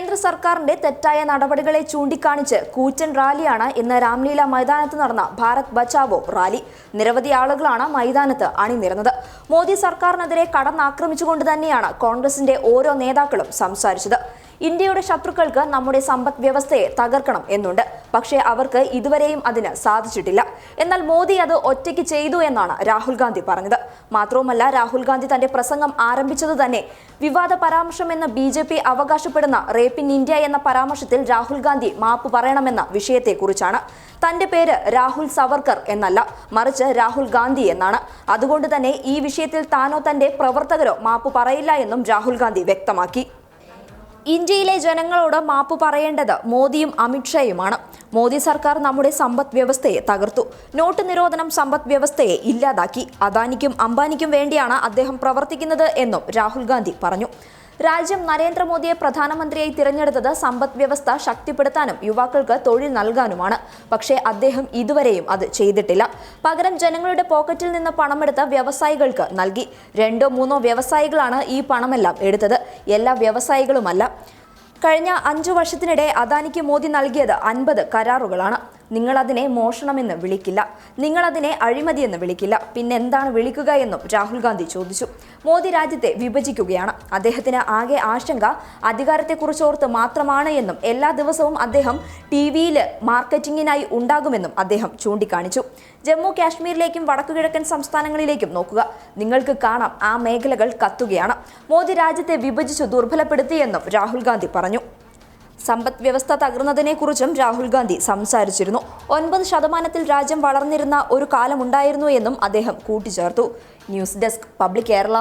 കേന്ദ്ര സർക്കാരിന്റെ തെറ്റായ നടപടികളെ ചൂണ്ടിക്കാണിച്ച് കൂറ്റൻ റാലിയാണ് ഇന്ന് രാംലീല മൈതാനത്ത് നടന്ന ഭാരത് ബച്ചാവോ റാലി. നിരവധി ആളുകളാണ് മൈതാനത്ത് അണിനിരന്നത്. മോദി സർക്കാരിനെതിരെ കടന്നാക്രമിച്ചുകൊണ്ട് തന്നെയാണ് കോൺഗ്രസിന്റെ ഓരോ നേതാക്കളും സംസാരിച്ചത്. ഇന്ത്യയുടെ ശത്രുക്കൾക്ക് നമ്മുടെ സമ്പദ് വ്യവസ്ഥയെ തകർക്കണം എന്നുണ്ട്. പക്ഷേ അവർക്ക് ഇതുവരെയും അതിന് സാധിച്ചിട്ടില്ല. എന്നാൽ മോദി അത് ഒറ്റയ്ക്ക് ചെയ്തു എന്നാണ് രാഹുൽ ഗാന്ധി പറഞ്ഞത്. മാത്രവുമല്ല രാഹുൽ ഗാന്ധി തന്റെ പ്രസംഗം ആരംഭിച്ചത് തന്നെ വിവാദ പരാമർശമെന്ന് ബി ജെ പി അവകാശപ്പെടുന്ന റേപ്പ് ഇൻ ഇന്ത്യ എന്ന പരാമർശത്തിൽ രാഹുൽ ഗാന്ധി മാപ്പ് പറയണമെന്ന വിഷയത്തെക്കുറിച്ചാണ്. തന്റെ പേര് രാഹുൽ സവർക്കർ എന്നല്ല മറിച്ച് രാഹുൽ ഗാന്ധി എന്നാണ്. അതുകൊണ്ട് തന്നെ ഈ വിഷയത്തിൽ താനോ തന്റെ പ്രവർത്തകരോ മാപ്പ് പറയില്ല എന്നും രാഹുൽ ഗാന്ധി വ്യക്തമാക്കി. ഇന്ത്യയിലെ ജനങ്ങളോട് മാപ്പ് പറയേണ്ടത് മോദിയും അമിത്ഷായുമാണ്. മോദി സർക്കാർ നമ്മുടെ സമ്പദ് വ്യവസ്ഥയെ തകർത്തു. നോട്ട് നിരോധനം സമ്പദ് വ്യവസ്ഥയെ ഇല്ലാതാക്കി. അദാനിക്കും അംബാനിക്കും വേണ്ടിയാണ് അദ്ദേഹം പ്രവർത്തിക്കുന്നത് എന്നും രാഹുൽ ഗാന്ധി പറഞ്ഞു. രാജ്യം നരേന്ദ്രമോദിയെ പ്രധാനമന്ത്രിയായി തിരഞ്ഞെടുത്തത് സമ്പദ് വ്യവസ്ഥ ശക്തിപ്പെടുത്താനും യുവാക്കൾക്ക് തൊഴിൽ നൽകാനുമാണ്. പക്ഷേ അദ്ദേഹം ഇതുവരെയും അത് ചെയ്തിട്ടില്ല. പകരം ജനങ്ങളുടെ പോക്കറ്റിൽ നിന്ന് പണമെടുത്ത് വ്യവസായികൾക്ക് നൽകി. രണ്ടോ മൂന്നോ വ്യവസായികളാണ് ഈ പണമെല്ലാം എടുത്തത്. എല്ലാ വ്യവസായികളുമല്ല. കഴിഞ്ഞ അഞ്ചു വർഷത്തിനിടെ അദാനിക്ക് മോദി നൽകിയത് അൻപത് കരാറുകളാണ്. നിങ്ങൾ അതിനെ മോഷണമെന്ന് വിളിക്കില്ല. നിങ്ങളതിനെ അഴിമതിയെന്ന് വിളിക്കില്ല. പിന്നെ എന്താണ് വിളിക്കുക എന്നും രാഹുൽ ഗാന്ധി ചോദിച്ചു. മോദി രാജ്യത്തെ വിഭജിക്കുകയാണ്. അദ്ദേഹത്തിന് ആകെ ആശങ്ക അധികാരത്തെക്കുറിച്ചോർത്ത് മാത്രമാണ് എന്നും എല്ലാ ദിവസവും അദ്ദേഹം ടി വിയിൽ മാർക്കറ്റിംഗിനായി ഉണ്ടാകുമെന്നും അദ്ദേഹം ചൂണ്ടിക്കാണിച്ചു. ജമ്മു കാശ്മീരിലേക്കും വടക്കുകിഴക്കൻ സംസ്ഥാനങ്ങളിലേക്കും നോക്കുക. നിങ്ങൾക്ക് കാണാം ആ മേഖലകൾ കത്തുകയാണ്. മോദി രാജ്യത്തെ വിഭജിച്ചു ദുർബലപ്പെടുത്തിയെന്നും രാഹുൽ ഗാന്ധി പറഞ്ഞു. സമ്പദ് വ്യവസ്ഥ തകർന്നതിനെക്കുറിച്ചും രാഹുൽ ഗാന്ധി സംസാരിച്ചിരുന്നു. ഒൻപത് ശതമാനത്തിൽ രാജ്യം വളർന്നിരുന്ന ഒരു കാലമുണ്ടായിരുന്നു എന്നും അദ്ദേഹം കൂട്ടിച്ചേർത്തു. News desk public Kerala.